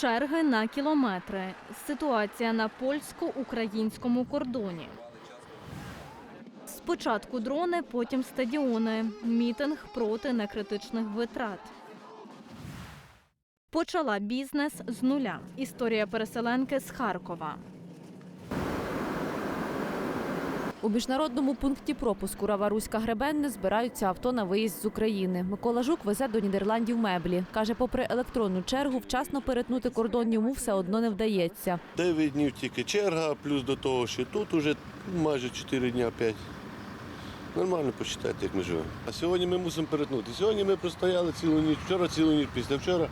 Черги на кілометри. Ситуація на польсько-українському кордоні. Спочатку дрони, потім стадіони. Мітинг проти некритичних витрат. Почала бізнес з нуля. Історія переселенки з Харкова. У міжнародному пункті пропуску Раваруська Гребенне збираються авто на виїзд з України. Микола Жук везе до Нідерландів меблі. Каже, попри електронну чергу, вчасно перетнути кордон йому все одно не вдається. 9 днів тільки черга, плюс до того, що тут уже майже 4 дня 5. Нормально посчитайте, як ми живемо. А сьогодні ми мусимо перетнути. Сьогодні ми простояли цілу ніч, вчора цілу ніч, після вчора.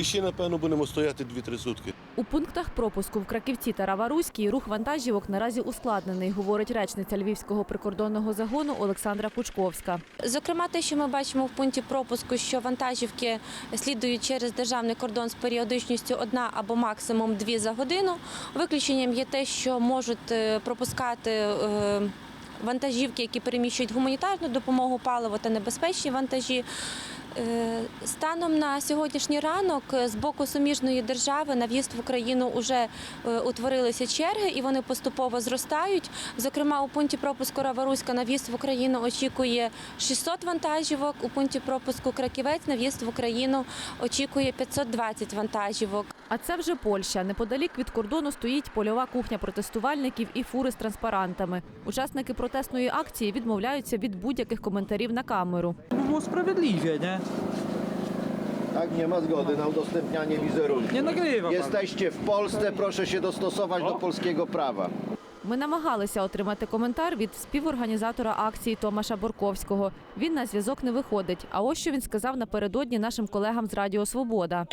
І ще, напевно, будемо стояти 2-3 сутки. У пунктах пропуску в Краківці та Раваруській рух вантажівок наразі ускладнений, говорить речниця Львівського прикордонного загону Олександра Пучковська. Зокрема, те, що ми бачимо в пункті пропуску, що вантажівки слідують через державний кордон з періодичністю одна або максимум дві за годину. Виключенням є те, що можуть е, пропускати. е, Вантажівки, які переміщують гуманітарну допомогу, паливо та небезпечні вантажі. Е, Станом на сьогоднішній ранок е, з боку суміжної держави на в'їзд в Україну вже утворилися черги і вони поступово зростають. Зокрема, у пункті пропуску Раваруська на в'їзд в Україну очікує 600 вантажівок. У пункті пропуску Краківець на в'їзд в Україну очікує 520 вантажівок. А це вже Польща. Неподалік від кордону стоїть польова кухня протестувальників і фури з транспарантами. Учасники протестної акції відмовляються від будь-яких коментарів на камеру. było sprawiedliwie, nie? Tak, nie ma zgody na udostępnianie wizerunku. Nie nagrywa pan. Jesteście w Polsce, proszę się dostosować do polskiego prawa. Ми намагалися отримати коментар від співорганізатора акції Томаша Борковського. Він на зв'язок не виходить. А ось що він сказав напередодні нашим колегам з Радіо Свобода.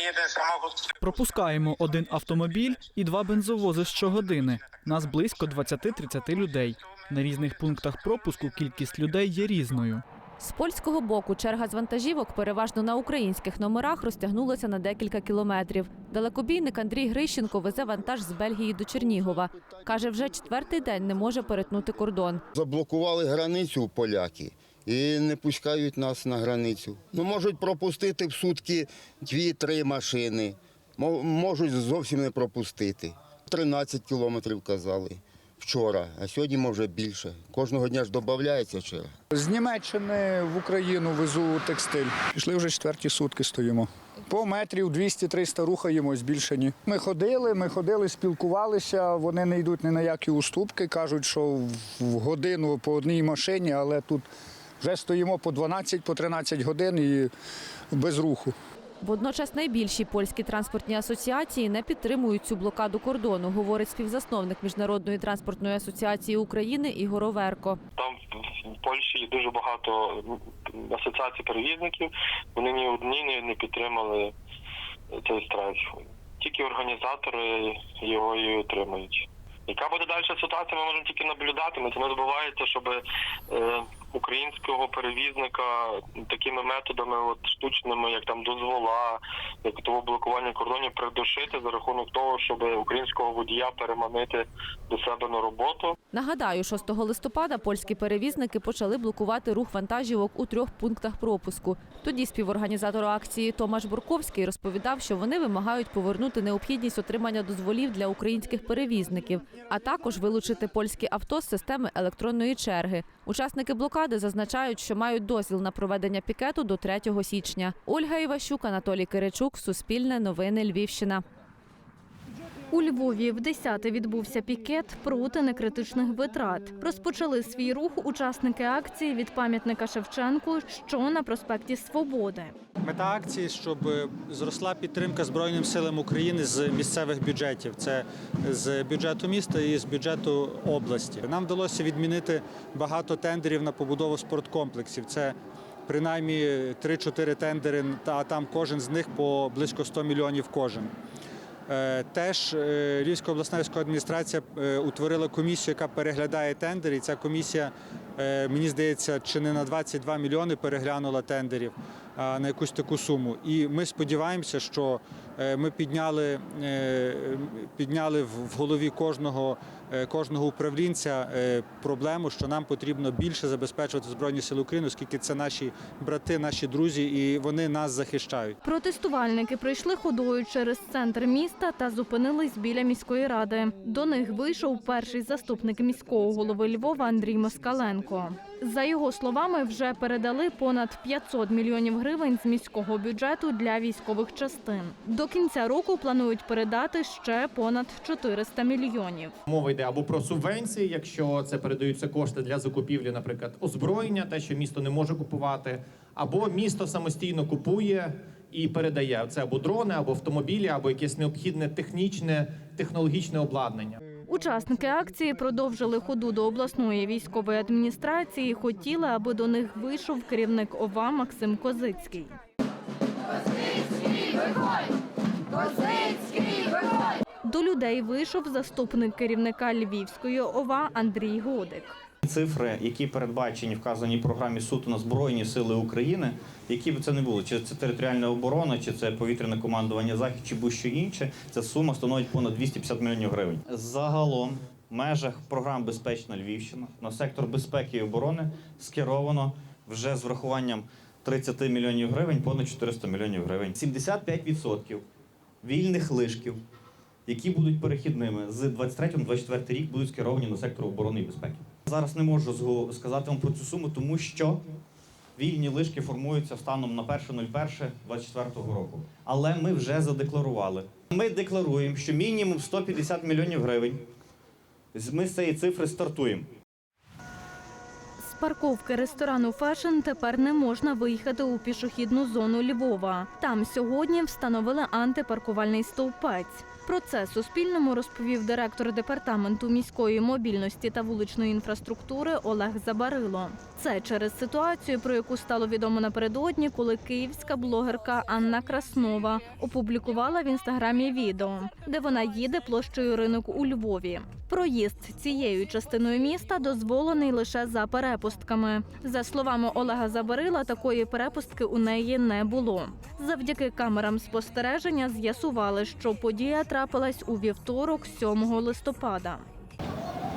Пропускаємо один автомобіль і два бензовози щогодини. Нас близько 20-30 людей. На різних пунктах пропуску кількість людей є різною. З польського боку черга з вантажівок, переважно на українських номерах, розтягнулася на декілька кілометрів. Далекобійник Андрій Грищенко везе вантаж з Бельгії до Чернігова. Каже, вже четвертий день не може перетнути кордон. Заблокували границю поляки і не пускають нас на границю. Ну, можуть пропустити в сутки дві-три машини, мо- можуть зовсім не пропустити. 13 кілометрів казали вчора, а сьогодні може більше. Кожного дня ж додається черга. З Німеччини в Україну везу текстиль. Пішли вже четверті сутки стоїмо. По метрів 200-300 рухаємось, більше ні. Ми ходили, ми ходили, спілкувалися. Вони не йдуть ні на які уступки. Кажуть, що в годину по одній машині, але тут вже стоїмо по 12, по 13 годин і без руху. Водночас найбільші польські транспортні асоціації не підтримують цю блокаду кордону, говорить співзасновник Міжнародної транспортної асоціації України Ігор Оверко. Там в- Польщі дуже багато асоціацій перевізників. Вони ні одні не, підтримали цей страйк. Тільки організатори його і отримають. Яка буде далі ситуація, ми можемо тільки наблюдати. Це не забувається, щоб е, українського перевізника такими методами, от штучними, як там дозвола, як того блокування кордонів, придушити за рахунок того, щоб українського водія переманити до себе на роботу. Нагадаю, 6 листопада польські перевізники почали блокувати рух вантажівок у трьох пунктах пропуску. Тоді співорганізатор акції Томаш Бурковський розповідав, що вони вимагають повернути необхідність отримання дозволів для українських перевізників, а також вилучити польські авто з системи електронної черги. Учасники блокади зазначають, що мають дозвіл на проведення пікету до 3 січня. Ольга Іващук, Анатолій Киричук, Суспільне новини Львівщина. У Львові в 10 відбувся пікет проти некритичних витрат. Розпочали свій рух учасники акції від пам'ятника Шевченку, що на проспекті Свободи. Мета акції, щоб е, зросла підтримка Збройним силам України з місцевих бюджетів. Це з бюджету міста і з бюджету області. Нам вдалося відмінити багато тендерів на побудову спорткомплексів. Це принаймні 3-4 тендери, а там кожен з них по близько 100 мільйонів кожен. Е, Теж е, Львівська обласна військова адміністрація е, утворила комісію, яка переглядає тендери. І ця комісія, е, мені здається, чи не на 22 мільйони переглянула тендерів на якусь таку суму. І ми сподіваємося, що е, ми підняли, е, підняли в голові кожного, е, кожного управлінця е, проблему, що нам потрібно більше забезпечувати Збройні Сили України, оскільки це наші брати, наші друзі, і вони нас захищають. Протестувальники прийшли ходою через центр міста та зупинились біля міської ради. До них вийшов перший заступник міського голови Львова Андрій Москаленко. За його словами, вже передали понад 500 мільйонів гривень з міського бюджету для військових частин. До кінця року планують передати ще понад 400 мільйонів. Мова йде або про субвенції, якщо це передаються кошти для закупівлі, наприклад, озброєння, те, що місто не може купувати, або місто самостійно купує і передає це або дрони, або автомобілі, або якесь необхідне технічне технологічне обладнання. Учасники акції продовжили ходу до обласної військової адміністрації. Хотіли, аби до них вийшов керівник ОВА Максим Козицький. До людей вийшов заступник керівника Львівської ОВА Андрій Годик. Цифри, які передбачені в програмі суто на Збройні Сили України, які б це не було, чи це територіальна оборона, чи це повітряне командування захід, чи будь-що інше, ця сума становить понад 250 мільйонів гривень. Загалом в межах програм Безпечна Львівщина на сектор безпеки і оборони скеровано вже з врахуванням 30 мільйонів гривень, понад 400 мільйонів гривень. 75% вільних лишків, які будуть перехідними з 23-24 рік, будуть скеровані на сектор оборони і безпеки. Зараз не можу сказати вам про цю суму, тому що вільні лишки формуються станом на 1.01.24 року. Але ми вже задекларували. Ми декларуємо, що мінімум 150 мільйонів гривень. Ми з цієї цифри стартуємо. Парковки ресторану Фешн тепер не можна виїхати у пішохідну зону Львова. Там сьогодні встановили антипаркувальний стовпець. Про це Суспільному розповів директор департаменту міської мобільності та вуличної інфраструктури Олег Забарило. Це через ситуацію, про яку стало відомо напередодні, коли київська блогерка Анна Краснова опублікувала в інстаграмі відео, де вона їде площею ринок у Львові. Проїзд цією частиною міста дозволений лише за перепустками. За словами Олега Забарила, такої перепустки у неї не було. Завдяки камерам спостереження з'ясували, що подія трапилась у вівторок, 7 листопада.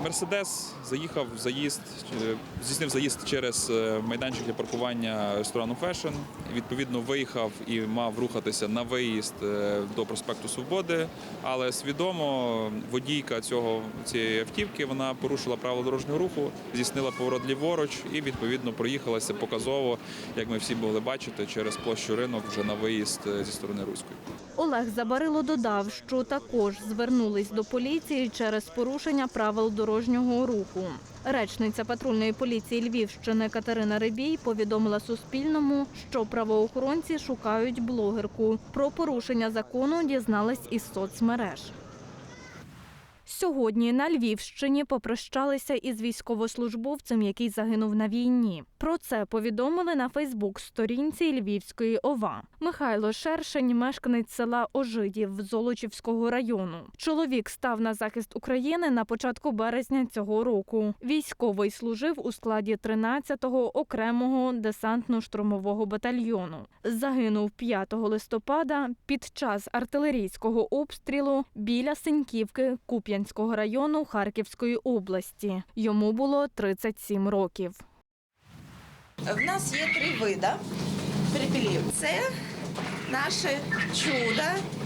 Мерседес заїхав в заїзд, е, здійснив заїзд через е, майданчик для паркування ресторану Фешн. Відповідно, виїхав і мав рухатися на виїзд е, до проспекту Свободи. Але свідомо водійка цього цієї автівки вона порушила правила дорожнього руху, здійснила поворот ліворуч і відповідно проїхалася показово, як ми всі могли бачити, через площу ринок вже на виїзд зі сторони Руської. Олег Забарило додав, що також звернулись до поліції через порушення правил дорожнього руху. Речниця патрульної поліції Львівщини Катерина Рибій повідомила Суспільному, що правоохоронці шукають блогерку. Про порушення закону дізнались із соцмереж. Сьогодні на Львівщині попрощалися із військовослужбовцем, який загинув на війні. Про це повідомили на Фейсбук-сторінці Львівської ОВА. Михайло Шершень, мешканець села Ожидів Золочівського району. Чоловік став на захист України на початку березня цього року. Військовий служив у складі 13-го окремого десантно-штурмового батальйону. Загинув 5 листопада під час артилерійського обстрілу біля Синьківки Куп'янського району Харківської області. Йому було 37 років. В нас є три види перепілів. Це наше чудо,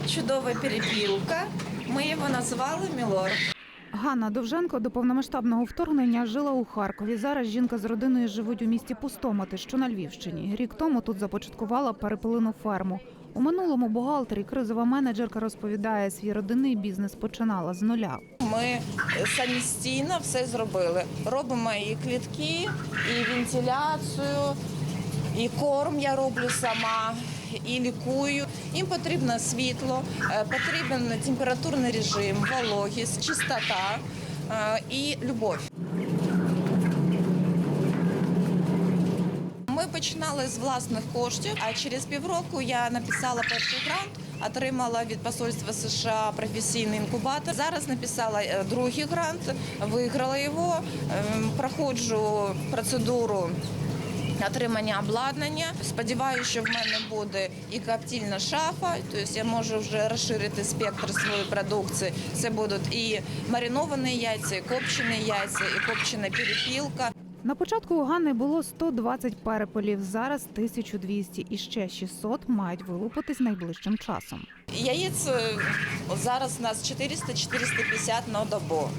чудова перепілка. Ми його назвали Мілор. Ганна Довженко до повномасштабного вторгнення жила у Харкові. Зараз жінка з родиною живуть у місті Пустомоти, що на Львівщині. Рік тому тут започаткувала перепелину ферму. У минулому бухгалтері кризова менеджерка розповідає, свій родинний бізнес починала з нуля. Ми самостійно все зробили. Робимо і клітки, і вентиляцію, і корм я роблю сама, і лікую. Їм потрібно світло, е, потрібен температурний режим, вологість, чистота е, і любов. Починали з власних коштів, а через півроку я написала перший грант, отримала від посольства США професійний інкубатор. Зараз написала е, другий грант, виграла його, ем, проходжу процедуру отримання обладнання. Сподіваюся, що в мене буде і коптільна шафа, тобто я можу вже розширити спектр своєї продукції. Це будуть і мариновані яйця, і копчені яйця, і копчена перепілка. На початку у Ганни було 120 перепелів, зараз 1200 і ще 600 мають вилупитись найближчим часом. Яєць е, зараз у нас 400-450 на добу.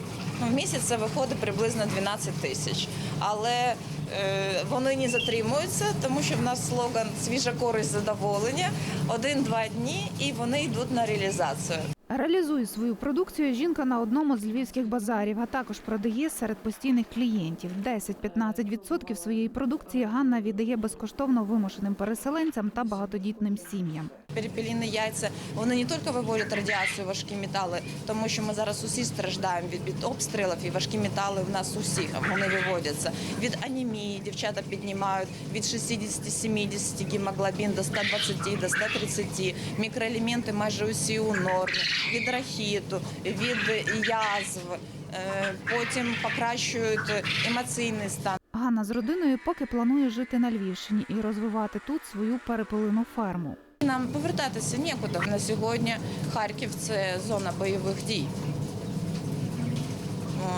Ну, в місяць це виходить приблизно 12 тисяч. Але е, вони не затримуються, тому що в нас слоган свіжа користь задоволення. Один-два дні і вони йдуть на реалізацію. Реалізує свою продукцію жінка на одному з львівських базарів, а також продає серед постійних клієнтів. 10-15% своєї продукції Ганна віддає безкоштовно вимушеним переселенцям та багатодітним сім'ям. Перепеліні яйця вони не тільки виводять радіацію, важкі метали, тому що ми зараз усі страждаємо від, від обстрілів, і важкі метали в нас усіх вони виводяться. Від анемії дівчата піднімають від 60-70 гемоглобін до 120, до 130, мікроелементи майже усі у нормі, від рахіту, від язв, е, потім покращують емоційний стан. Ганна з родиною поки планує жити на Львівщині і розвивати тут свою перепелину ферму. Нам повертатися нікуди. На сьогодні Харків це зона бойових дій.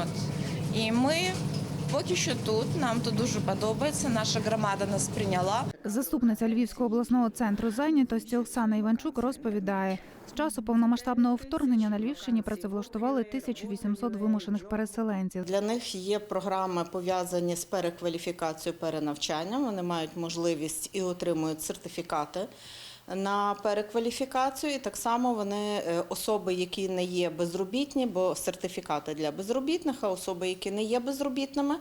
От. І ми поки що тут. Нам тут дуже подобається. Наша громада нас прийняла. Заступниця Львівського обласного центру зайнятості Оксана Іванчук розповідає, з часу повномасштабного вторгнення на Львівщині працевлаштували 1800 вимушених переселенців. Для них є програми пов'язані з перекваліфікацією перенавчанням. Вони мають можливість і отримують сертифікати на перекваліфікацію. І так само вони е, особи, які не є безробітні, бо сертифікати для безробітних, а особи, які не є безробітними,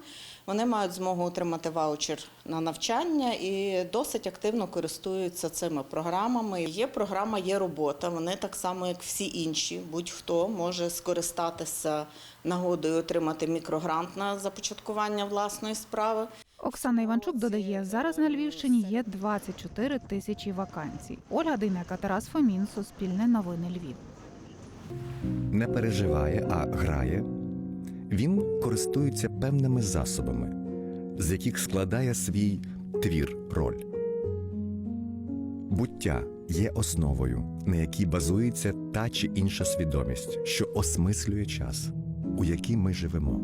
вони мають змогу отримати ваучер на навчання і досить активно користуються цими програмами. Є програма, є робота. Вони так само, як всі інші, будь-хто може скористатися нагодою отримати мікрогрант на започаткування власної справи. Оксана Іванчук додає, зараз на Львівщині є 24 тисячі вакансій. Ольга Дейнека, Тарас Фомін, Суспільне новини Львів. не переживає, а грає, він користується певними засобами, з яких складає свій твір роль. Буття є основою, на якій базується та чи інша свідомість, що осмислює час, у який ми живемо.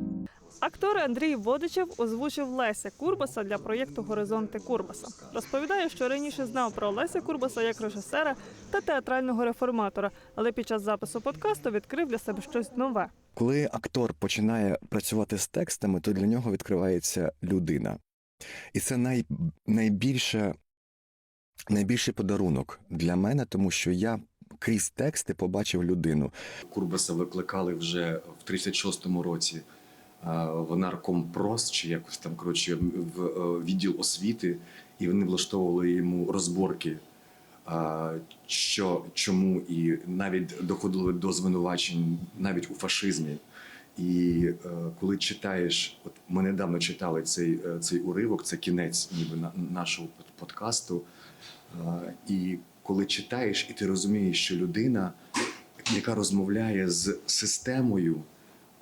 Актор Андрій Водичев озвучив Леся Курбаса для проєкту Горизонти Курбаса. Розповідає, що раніше знав про Леся Курбаса як режисера та театрального реформатора, але під час запису подкасту відкрив для себе щось нове. Коли актор починає працювати з текстами, то для нього відкривається людина. І це най, найбільше, найбільший подарунок для мене, тому що я крізь тексти побачив людину. Курбаса викликали вже в 36-му році в наркомпрос чи якось там коротше в е, відділ освіти, і вони влаштовували йому розборки. Що чому і навіть доходили до звинувачень навіть у фашизмі. І е, коли читаєш, от ми недавно читали цей, е, цей уривок, це кінець ніби на, нашого подкасту. Е, і коли читаєш, і ти розумієш, що людина, яка розмовляє з системою,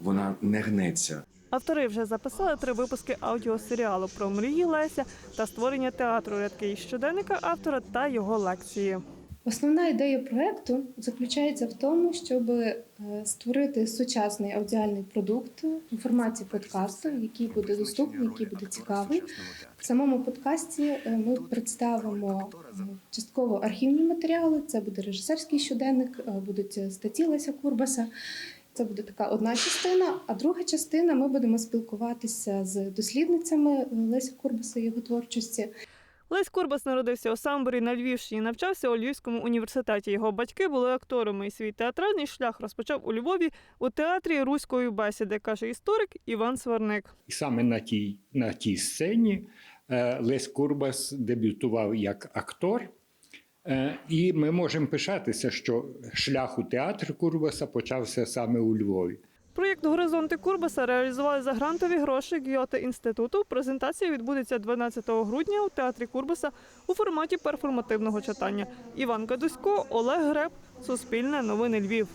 вона не гнеться. Автори вже записали три випуски аудіосеріалу про мрії Леся та створення театру рядки із щоденника автора та його лекції. Основна ідея проекту заключається в тому, щоб е, створити сучасний аудіальний продукт у форматі подкасту, який буде доступний, який буде цікавий. В самому подкасті е, ми представимо е, частково архівні матеріали. Це буде режисерський щоденник, будуть статті Леся Курбаса. Це буде така одна частина. А друга частина ми будемо спілкуватися з дослідницями Леся Курбаса і його творчості. Лесь Курбас народився у Самборі на Львівщині, навчався у Львівському університеті. Його батьки були акторами, і свій театральний шлях розпочав у Львові у театрі руської бесіди, каже історик Іван Сварник. І саме на тій, на тій сцені е, Лесь Курбас дебютував як актор. Е, І ми можемо пишатися, що шлях у театр Курбаса почався саме у Львові. Проєкт Горизонти Курбаса реалізували за грантові гроші Гьоте інституту. Презентація відбудеться 12 грудня у театрі Курбаса у форматі перформативного читання. Іван Кадусько, Олег Греб, Суспільне новини Львів.